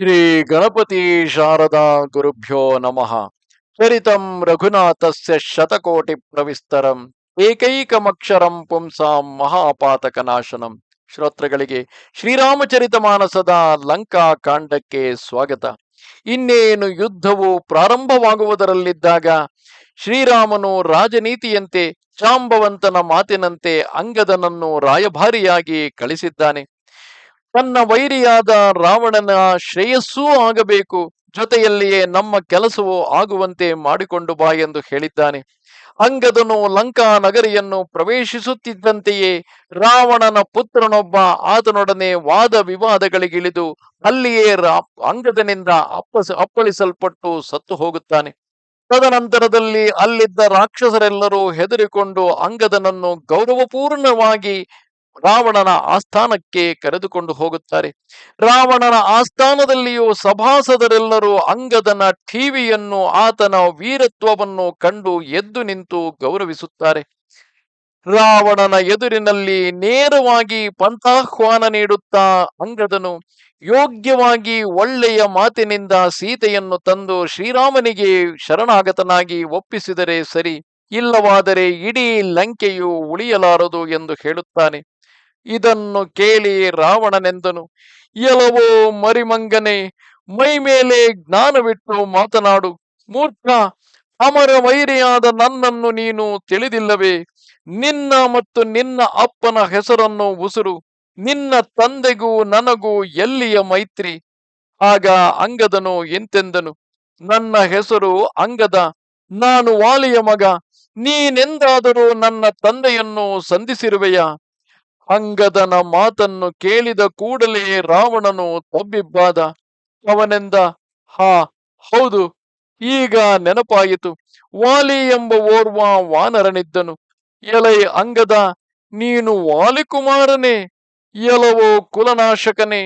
ಶ್ರೀ ಗಣಪತಿ ಶಾರದಾ ಗುರುಭ್ಯೋ ನಮಃ. ಚರಿತಂ ರಘುನಾಥಸ್ಯ ಶತಕೋಟಿ ಪ್ರವಿಸ್ತರಂ. ಏಕೈಕಮಕ್ಷರಂ ಪುಂಸಾಂ ಮಹಾಪಾತಕನಾಶನಂ. ಶ್ರೋತ್ರಗಳಿಗೆ ಶ್ರೀರಾಮಚರಿತ ಮಾನಸದ ಲಂಕಾ ಕಾಂಡಕ್ಕೆ ಸ್ವಾಗತ. ಇನ್ನೇನು ಯುದ್ಧವು ಪ್ರಾರಂಭವಾಗುವುದರಲ್ಲಿದ್ದಾಗ ಶ್ರೀರಾಮನು ರಾಜನೀತಿಯಂತೆ ಶಾಂಬವಂತನ ಮಾತಿನಂತೆ ಅಂಗದನನ್ನು ರಾಯಭಾರಿಯಾಗಿ ಕಳಿಸಿದ್ದಾನೆ. ತನ್ನ ವೈರಿಯಾದ ರಾವಣನ ಶ್ರೇಯಸ್ಸೂ ಆಗಬೇಕು. ಜೊತೆಯಲ್ಲಿಯೇ ನಮ್ಮ ಕೆಲಸವೂ ಆಗುವಂತೆ ಮಾಡಿಕೊಂಡು ಬಾ ಎಂದು ಹೇಳಿದ್ದಾನೆ. ಅಂಗದನು ಲಂಕಾ ನಗರಿಯನ್ನು ಪ್ರವೇಶಿಸುತ್ತಿದ್ದಂತೆಯೇ ರಾವಣನ ಪುತ್ರನೊಬ್ಬ ಆತನೊಡನೆ ವಾದ ವಿವಾದಗಳಿಗಿಳಿದು ಅಲ್ಲಿಯೇ ರಾ ಅಂಗದನಿಂದ ಅಪ್ಪಸ ಅಪ್ಪಳಿಸಲ್ಪಟ್ಟು ಸತ್ತು ಹೋಗುತ್ತಾನೆ. ತದನಂತರದಲ್ಲಿ ಅಲ್ಲಿದ್ದ ರಾಕ್ಷಸರೆಲ್ಲರೂ ಹೆದರಿಕೊಂಡು ಅಂಗದನನ್ನು ಗೌರವಪೂರ್ಣವಾಗಿ ರಾವಣನ ಆಸ್ಥಾನಕ್ಕೆ ಕರೆದುಕೊಂಡು ಹೋಗುತ್ತಾರೆ. ರಾವಣನ ಆಸ್ಥಾನದಲ್ಲಿಯೂ ಸಭಾಸದರೆಲ್ಲರೂ ಅಂಗದನ ಠೀವಿಯನ್ನು ಆತನ ವೀರತ್ವವನ್ನು ಕಂಡು ಎದ್ದು ನಿಂತು ಗೌರವಿಸುತ್ತಾರೆ. ರಾವಣನ ಎದುರಿನಲ್ಲಿ ನೇರವಾಗಿ ಪಂಥಾಹ್ವಾನ ನೀಡುತ್ತಾ ಅಂಗದನು ಯೋಗ್ಯವಾಗಿ ಒಳ್ಳೆಯ ಮಾತಿನಿಂದ ಸೀತೆಯನ್ನು ತಂದು ಶ್ರೀರಾಮನಿಗೆ ಶರಣಾಗತನಾಗಿ ಒಪ್ಪಿಸಿದರೆ ಸರಿ, ಇಲ್ಲವಾದರೆ ಇಡೀ ಲಂಕೆಯು ಉಳಿಯಲಾರದು ಎಂದು ಹೇಳುತ್ತಾನೆ. ಇದನ್ನು ಕೇಳಿ ರಾವಣನೆಂದನು. ಎಲ್ಲವೋ ಮರಿಮಂಗನೆ, ಮೈ ಮೇಲೆ ಜ್ಞಾನವಿಟ್ಟು ಮಾತನಾಡು. ಮೂರ್ಖ ಅಮರ ವೈರಿಯಾದ ನನ್ನನ್ನು ನೀನು ತಿಳಿದಿಲ್ಲವೇ? ನಿನ್ನ ಮತ್ತು ನಿನ್ನ ಅಪ್ಪನ ಹೆಸರನ್ನು ಉಸುರು. ನಿನ್ನ ತಂದೆಗೂ ನನಗೂ ಎಲ್ಲಿಯ ಮೈತ್ರಿ? ಆಗ ಅಂಗದನು ಎಂತೆಂದನು ನನ್ನ ಹೆಸರು ಅಂಗದ. ನಾನು ವಾಲಿಯ ಮಗ. ನೀನೆಂದಾದರೂ ನನ್ನ ತಂದೆಯನ್ನು ಸಂಧಿಸಿರುವೆಯಾ? ಅಂಗದನ ಮಾತನ್ನು ಕೇಳಿದ ಕೂಡಲೇ ರಾವಣನು ತಬ್ಬಿಬ್ಬಾದ, ಅವನೆಂದ? ಹಾ, ಹೌದು, ಈಗ ನೆನಪಾಯಿತು. ವಾಲಿ ಎಂಬ ಓರ್ವ ವಾನರನಿದ್ದನು. ಎಲೈ ಅಂಗದ, ನೀನು ವಾಲಿಕುಮಾರನೇ ಎಲವೋ ಕುಲನಾಶಕನೇ,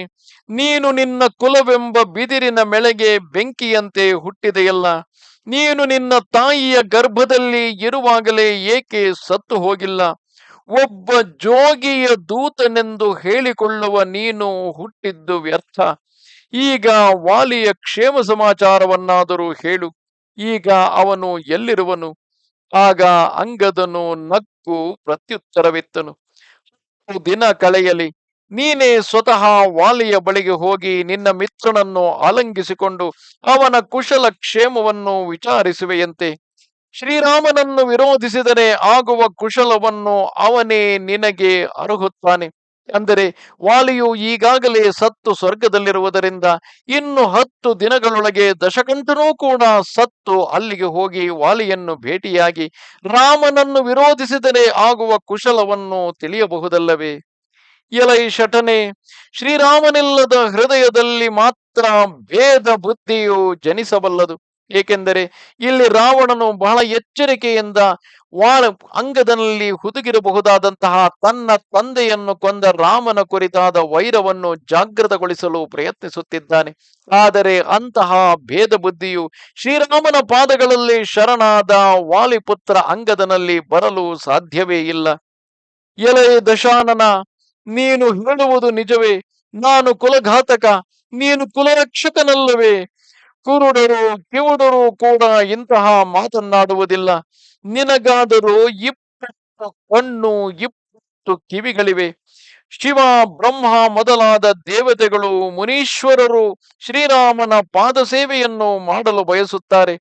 ನೀನು ನಿನ್ನ ಕುಲವೆಂಬ ಬಿದಿರಿನ ಮೆಳೆಗೆ ಬೆಂಕಿಯಂತೆ ಹುಟ್ಟಿದೆಯಲ್ಲ, ನೀನು ನಿನ್ನ ತಾಯಿಯ ಗರ್ಭದಲ್ಲಿ ಇರುವಾಗಲೇ ಏಕೆ ಸತ್ತು ಹೋಗಿಲ್ಲ? ಒಬ್ಬ ಜೋಗಿಯ ದೂತನೆಂದು ಹೇಳಿಕೊಳ್ಳುವ ನೀನು ಹುಟ್ಟಿದ್ದು ವ್ಯರ್ಥ. ಈಗ ವಾಲಿಯ ಕ್ಷೇಮ ಸಮಾಚಾರವನ್ನಾದರೂ ಹೇಳು. ಈಗ ಅವನು ಎಲ್ಲಿರುವನು? ಆಗ ಅಂಗದನು ನಕ್ಕು ಪ್ರತ್ಯುತ್ತರವಿತ್ತನು. ದಿನ ಕಳೆಯಲಿ. ನೀನೇ ಸ್ವತಃ ವಾಲಿಯ ಬಳಿಗೆ ಹೋಗಿ ನಿನ್ನ ಮಿತ್ರನನ್ನು ಆಲಂಗಿಸಿಕೊಂಡು ಅವನ ಕುಶಲ ಕ್ಷೇಮವನ್ನು ವಿಚಾರಿಸುವೆಯಂತೆ. ಶ್ರೀರಾಮನನ್ನು ವಿರೋಧಿಸಿದರೆ ಆಗುವ ಕುಶಲವನ್ನು ಅವನೇ ನಿನಗೆ ಅರುಹುತ್ತಾನೆ. ಅಂದರೆ ವಾಲಿಯು ಈಗಾಗಲೇ ಸತ್ತು ಸ್ವರ್ಗದಲ್ಲಿರುವುದರಿಂದ ಇನ್ನು ಹತ್ತು ದಿನಗಳೊಳಗೆ ದಶಕಂಠನೂ ಕೂಡ ಸತ್ತು ಅಲ್ಲಿಗೆ ಹೋಗಿ ವಾಲಿಯನ್ನು ಭೇಟಿಯಾಗಿ ರಾಮನನ್ನು ವಿರೋಧಿಸಿದರೆ ಆಗುವ ಕುಶಲವನ್ನು ತಿಳಿಯಬಹುದಲ್ಲವೇ? ಎಲೈ ಶಟನೆ, ಶ್ರೀರಾಮನಿಲ್ಲದ ಹೃದಯದಲ್ಲಿ ಮಾತ್ರ ಭೇದ ಬುದ್ಧಿಯು ಜನಿಸಬಲ್ಲದು. ಏಕೆಂದರೆ ಇಲ್ಲಿ ರಾವಣನು ಬಹಳ ಎಚ್ಚರಿಕೆಯಿಂದ ವಾಳ ಅಂಗದನಲ್ಲಿ ಹುದುಗಿರಬಹುದಾದಂತಹ ತನ್ನ ತಂದೆಯನ್ನು ಕೊಂದ ರಾಮನ ಕುರಿತಾದ ವೈರವನ್ನು ಜಾಗೃತಗೊಳಿಸಲು ಪ್ರಯತ್ನಿಸುತ್ತಿದ್ದಾನೆ. ಆದರೆ ಅಂತಹ ಭೇದ ಬುದ್ಧಿಯು ಶ್ರೀರಾಮನ ಪಾದಗಳಲ್ಲಿ ಶರಣಾದ ವಾಲಿಪುತ್ರ ಅಂಗದನಲ್ಲಿ ಬರಲು ಸಾಧ್ಯವೇ ಇಲ್ಲ. ಎಲೆ ದಶಾನನ, ನೀನು ಹೇಳುವುದು ನಿಜವೇ, ನಾನು ಕುಲಘಾತಕ, ನೀನು ಕುಲರಕ್ಷಕನಲ್ಲವೇ ಕುರುಡರು ಕಿವುಡರು ಕೂಡ ಇಂತಹ ಮಾತನ್ನಾಡುವುದಿಲ್ಲ. ನಿನಗಾದರೂ ಇಪ್ಪತ್ತು ಕಣ್ಣು, ಇಪ್ಪತ್ತು ಕಿವಿಗಳಿವೆ. ಶಿವ, ಬ್ರಹ್ಮ ಮೊದಲಾದ ದೇವತೆಗಳು ಮುನೀಶ್ವರರು ಶ್ರೀರಾಮನ ಪಾದ ಸೇವೆಯನ್ನು ಮಾಡಲು ಬಯಸುತ್ತಾರೆ.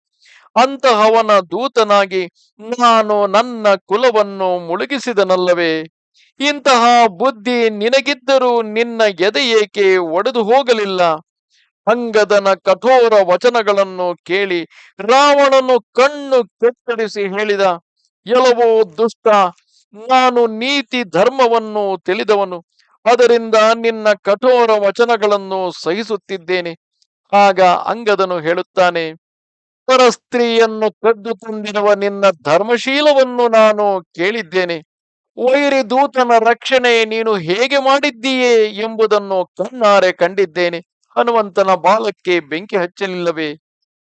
ಅಂತಹವನ ದೂತನಾಗಿ ನಾನು ನನ್ನ ಕುಲವನ್ನು ಮುಳುಗಿಸಿದನಲ್ಲವೇ? ಇಂತಹ ಬುದ್ಧಿ ನಿನಗಿದ್ದರೂ ನಿನ್ನ ಎದೆ ಏಕೆ ಒಡೆದು ಹೋಗಲಿಲ್ಲ ಅಂಗದನ ಕಠೋರ ವಚನಗಳನ್ನು ಕೇಳಿ ರಾವಣನು ಕಣ್ಣು ಕೆತ್ತರಿಸಿ ಹೇಳಿದ ಎಲವೋ ದುಷ್ಟ. ನಾನು ನೀತಿ ಧರ್ಮವನ್ನು ತಿಳಿದವನು. ಅದರಿಂದ ನಿನ್ನ ಕಠೋರ ವಚನಗಳನ್ನು ಸಹಿಸುತ್ತಿದ್ದೇನೆ. ಆಗ ಅಂಗದನು ಹೇಳುತ್ತಾನೆ, ಪರಸ್ತ್ರೀಯನ್ನು ಕದ್ದು ತಂದಿರುವ ನಿನ್ನ ಧರ್ಮಶೀಲವನ್ನು ನಾನು ಕೇಳಿದ್ದೇನೆ. ವೈರಿ ದೂತನ ರಕ್ಷಣೆ ನೀನು ಹೇಗೆ ಮಾಡಿದ್ದೀಯೇ ಎಂಬುದನ್ನು ಕಣ್ಣಾರೆ ಕಂಡಿದ್ದೇನೆ. ಹನುಮಂತನ ಬಾಲಕ್ಕೆ ಬೆಂಕಿ ಹಚ್ಚಲಿಲ್ಲವೇ?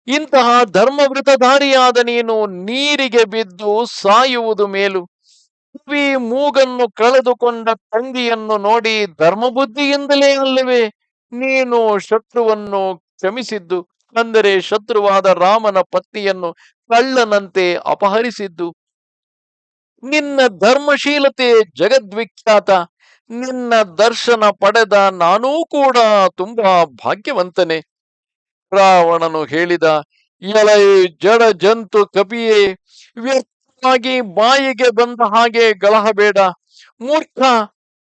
ಇಂತಹ ಧರ್ಮವೃತಧಾರಿಯಾದ ನೀನು ನೀರಿಗೆ ಬಿದ್ದು ಸಾಯುವುದು ಮೇಲು. ಕಿವಿ ಮೂಗನ್ನು ಕಳೆದುಕೊಂಡ ತಂಗಿಯನ್ನು ನೋಡಿ ಧರ್ಮಬುದ್ಧಿಯಿಂದಲೇ ಅಲ್ಲವೇ? ನೀನು ಶತ್ರುವನ್ನು ಕ್ಷಮಿಸಿದ್ದು, ಅಂದರೆ ಶತ್ರುವಾದ ರಾಮನ ಪತ್ನಿಯನ್ನು ಕಳ್ಳನಂತೆ ಅಪಹರಿಸಿದ್ದು. ನಿನ್ನ ಧರ್ಮಶೀಲತೆ ಜಗದ್ವಿಖ್ಯಾತ. ನಿನ್ನ ದರ್ಶನ ಪಡೆದ ನಾನೂ ಕೂಡ ತುಂಬಾ ಭಾಗ್ಯವಂತನೆ. ರಾವಣನು ಹೇಳಿದ, ಎಲೈ ಜಡ ಜಂತು ಕಪಿಯೇ, ವ್ಯರ್ಥವಾಗಿ ಬಾಯಿಗೆ ಬಂದ ಹಾಗೆ ಗಲಹಬೇಡ. ಮೂರ್ಖ,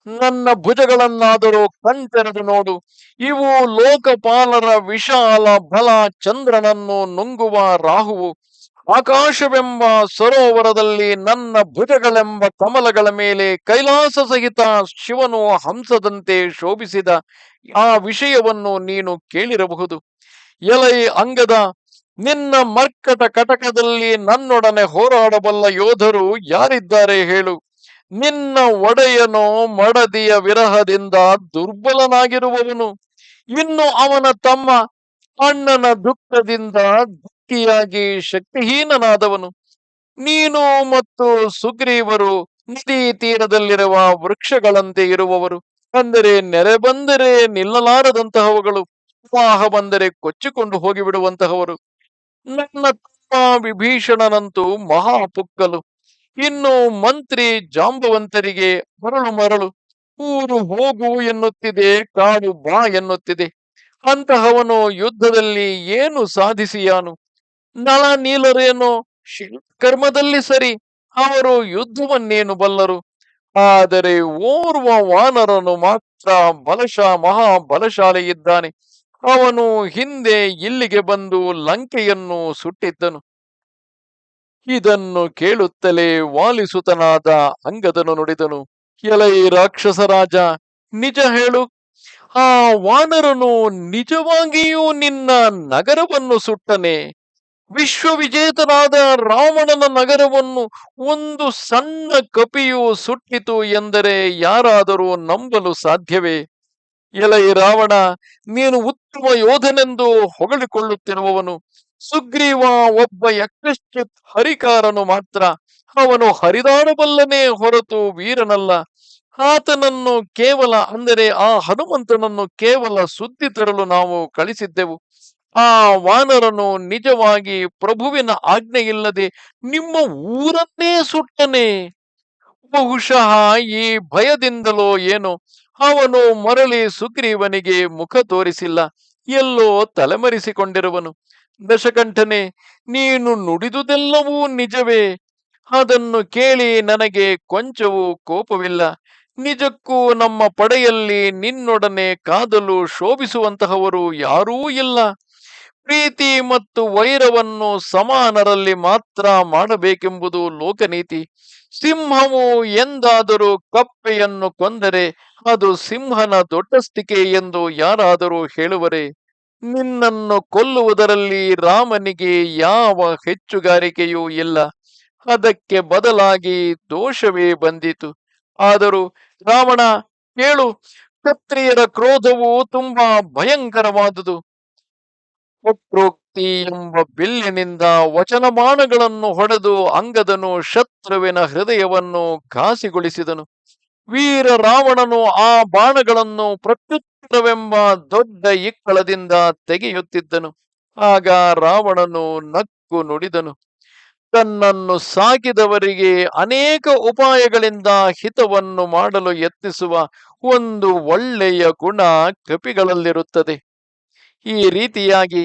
ನನ್ನ ಭುಜಗಳನ್ನಾದರೂ ಕಣ್ತೆರೆದು ನೋಡು. ಇವು ಲೋಕಪಾಲರ ವಿಶಾಲ ಬಲ ಚಂದ್ರನನ್ನು ನುಂಗುವ ರಾಹುವು. ಆಕಾಶವೆಂಬ ಸರೋವರದಲ್ಲಿ ನನ್ನ ಭುಜಗಳೆಂಬ ಕಮಲಗಳ ಮೇಲೆ ಕೈಲಾಸ ಸಹಿತ ಶಿವನು ಹಂಸದಂತೆ ಶೋಭಿಸಿದ ಆ ವಿಷಯವನ್ನು ನೀನು ಕೇಳಿರಬಹುದು. ಎಲೈ ಅಂಗದ, ನಿನ್ನ ಮರ್ಕಟ ಕಟಕದಲ್ಲಿ ನನ್ನೊಡನೆ ಹೋರಾಡಬಲ್ಲ ಯೋಧರು ಯಾರಿದ್ದಾರೆ ಹೇಳು. ನಿನ್ನ ಒಡೆಯನು ಮಡದಿಯ ವಿರಹದಿಂದ ದುರ್ಬಲನಾಗಿರುವವನು. ಇನ್ನು ಅವನ ತಮ್ಮ ಅಣ್ಣನ ದುಃಖದಿಂದ ದುಃಖಿಯಾಗಿ ಶಕ್ತಿಹೀನನಾದವನು. ನೀನು ಮತ್ತು ಸುಗ್ರೀವರು ನದಿ ತೀರದಲ್ಲಿರುವ ವೃಕ್ಷಗಳಂತೆ ಇರುವವರು. ಅಂದರೆ ನೆರೆ ಬಂದರೆ ನಿಲ್ಲಲಾರದಂತಹವುಗಳು. ಪ್ರವಾಹ ಬಂದರೆ ಕೊಚ್ಚಿಕೊಂಡು ಹೋಗಿಬಿಡುವಂತಹವರು. ನನ್ನ ತಮ್ಮ ವಿಭೀಷಣನಂತೂ ಮಹಾಪುಕ್ಕಲು. ಇನ್ನು ಮಂತ್ರಿ ಜಾಂಬವಂತರಿಗೆ ಮರಳು ಮರಳು. ಊರು ಹೋಗು ಎನ್ನುತ್ತಿದೆ, ಕಾಡು ಬಾ ಎನ್ನುತ್ತಿದೆ. ಅಂತಹವನು ಯುದ್ಧದಲ್ಲಿ ಏನು ಸಾಧಿಸಿಯಾನು? ನಳ ನೀಲರೇನೋ ಕರ್ಮದಲ್ಲಿ ಸರಿ, ಅವರು ಯುದ್ಧವನ್ನೇನು ಬಲ್ಲರು? ಆದರೆ ಓರ್ವ ವಾನರನು ಮಾತ್ರ ಬಲಶ ಮಹಾ ಬಲಶಾಲಿ ಇದ್ದಾನೆ. ಅವನು ಹಿಂದೆ ಇಲ್ಲಿಗೆ ಬಂದು ಲಂಕೆಯನ್ನು ಸುಟ್ಟಿದ್ದನು. ಇದನ್ನು ಕೇಳುತ್ತಲೇ ವಾಲಿಸುತನಾದ ಅಂಗದನು ನುಡಿದನು, ಎಲೈ ರಾಕ್ಷಸರಾಜ ನಿಜ ಹೇಳು, ಆ ವಾನರನು ನಿಜವಾಗಿಯೂ ನಿನ್ನ ನಗರವನ್ನು ಸುಟ್ಟನೆ? ವಿಶ್ವವಿಜೇತನಾದ ರಾವಣನ ನಗರವನ್ನು ಒಂದು ಸಣ್ಣ ಕಪಿಯು ಸುಟ್ಟಿತು ಎಂದರೆ ಯಾರಾದರೂ ನಂಬಲು ಸಾಧ್ಯವೇ? ಎಲೈ ರಾವಣ, ನೀನು ಉತ್ತಮ ಯೋಧನೆಂದು ಹೊಗಳಿಕೊಳ್ಳುತ್ತಿರುವವನು. ಸುಗ್ರೀವ ಒಬ್ಬ ಯಕ್ಷಶ್ಚಿತ್ ಹರಿಕಾರನು ಮಾತ್ರ. ಅವನು ಹರಿದಾಡಬಲ್ಲನೇ ಹೊರತು ವೀರನಲ್ಲ. ಆತನನ್ನು ಕೇವಲ, ಅಂದರೆ ಆ ಹನುಮಂತನನ್ನು ಕೇವಲ ಸುದ್ದಿ ತರಲು ನಾವು ಕಳಿಸಿದ್ದೆವು. ಆ ವಾನರನು ನಿಜವಾಗಿ ಪ್ರಭುವಿನ ಆಜ್ಞೆ ಇಲ್ಲದೆ ನಿಮ್ಮ ಊರನ್ನೇ ಸುಟ್ಟನೆ. ಬಹುಶಃ ಈ ಭಯದಿಂದಲೋ ಏನೋ. ಅವನು ಮರಳಿ ಸುಗ್ರೀವನಿಗೆ ಮುಖ ತೋರಿಸಿಲ್ಲ. ಎಲ್ಲೋ ತಲೆಮರೆಸಿಕೊಂಡಿರುವನು. ದಶಕಂಠನೆ, ನೀನು ನುಡಿದುದೆಲ್ಲವೂ ನಿಜವೇ. ಅದನ್ನು ಕೇಳಿ ನನಗೆ ಕೊಂಚವೂ ಕೋಪವಿಲ್ಲ. ನಿಜಕ್ಕೂ ನಮ್ಮ ಪಡೆಯಲ್ಲಿ ನಿನ್ನೊಡನೆ ಕಾದಲು ಶೋಭಿಸುವಂತಹವರು ಯಾರೂ ಇಲ್ಲ. ಪ್ರೀತಿ ಮತ್ತು ವೈರವನ್ನು ಸಮಾನರಲ್ಲಿ ಮಾತ್ರ ಮಾಡಬೇಕೆಂಬುದು ಲೋಕನೀತಿ. ಸಿಂಹವು ಎಂದಾದರೂ ಕಪ್ಪೆಯನ್ನು ಕೊಂದರೆ ಅದು ಸಿಂಹನ ದೊಡ್ಡಸ್ತಿಕೆ ಎಂದು ಯಾರಾದರೂ ಹೇಳುವರೆ, ನಿನ್ನನ್ನು ಕೊಲ್ಲುವುದರಲ್ಲಿ ರಾಮನಿಗೆ ಯಾವ ಹೆಚ್ಚುಗಾರಿಕೆಯೂ ಇಲ್ಲ. ಅದಕ್ಕೆ ಬದಲಾಗಿ ದೋಷವೇ ಬಂದಿತು. ಆದರೂ ರಾವಣ, ಕೇಳು, ಕ್ಷತ್ರಿಯರ ಕ್ರೋಧವು ತುಂಬಾ ಭಯಂಕರವಾದುದು. ವಕ್ರೋಕ್ತಿ ಎಂಬ ಬಿಲ್ಲಿನಿಂದ ವಚನಮಾನಗಳನ್ನು ಹೊಡೆದು ಅಂಗದನು ಶತ್ರುವಿನ ಹೃದಯವನ್ನು ಕಾಸಿಗೊಳಿಸಿದನು. ವೀರ ರಾವಣನು ಆ ಬಾಣಗಳನ್ನು ಪ್ರತ್ಯುತ್ತರವೆಂಬ ದೊಡ್ಡ ಇಕ್ಕಳದಿಂದ ತೆಗೆಯುತ್ತಿದ್ದನು. ಆಗ ರಾವಣನು ನಕ್ಕು ನುಡಿದನು. ತನ್ನನ್ನು ಸಾಕಿದವರಿಗೆ ಅನೇಕ ಉಪಾಯಗಳಿಂದ ಹಿತವನ್ನು ಮಾಡಲು ಯತ್ನಿಸುವ ಒಂದು ಒಳ್ಳೆಯ ಗುಣ ಕಪಿಗಳಲ್ಲಿರುತ್ತದೆ. ಈ ರೀತಿಯಾಗಿ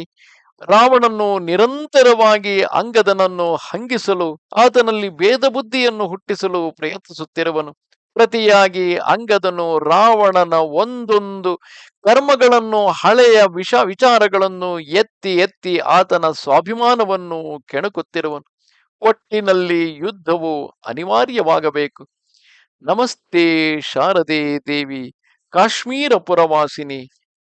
ರಾವಣನ್ನು ನಿರಂತರವಾಗಿ ಅಂಗದನನ್ನು ಹಂಗಿಸಲು, ಆತನಲ್ಲಿ ಭೇದ ಬುದ್ಧಿಯನ್ನು ಹುಟ್ಟಿಸಲು ಪ್ರಯತ್ನಿಸುತ್ತಿರುವನು. ಪ್ರತಿಯಾಗಿ ಅಂಗದನು ರಾವಣನ ಒಂದೊಂದು ಕರ್ಮಗಳನ್ನು, ಹಳೆಯ ವಿಷ ವಿಚಾರಗಳನ್ನು ಎತ್ತಿ ಎತ್ತಿ ಆತನ ಸ್ವಾಭಿಮಾನವನ್ನು ಕೆಣಕುತ್ತಿರುವನು. ಒಟ್ಟಿನಲ್ಲಿ ಯುದ್ಧವು ಅನಿವಾರ್ಯವಾಗಬೇಕು. ನಮಸ್ತೆ ಶಾರದೆ ದೇವಿ, ಕಾಶ್ಮೀರ ಪುರವಾಸಿನಿ.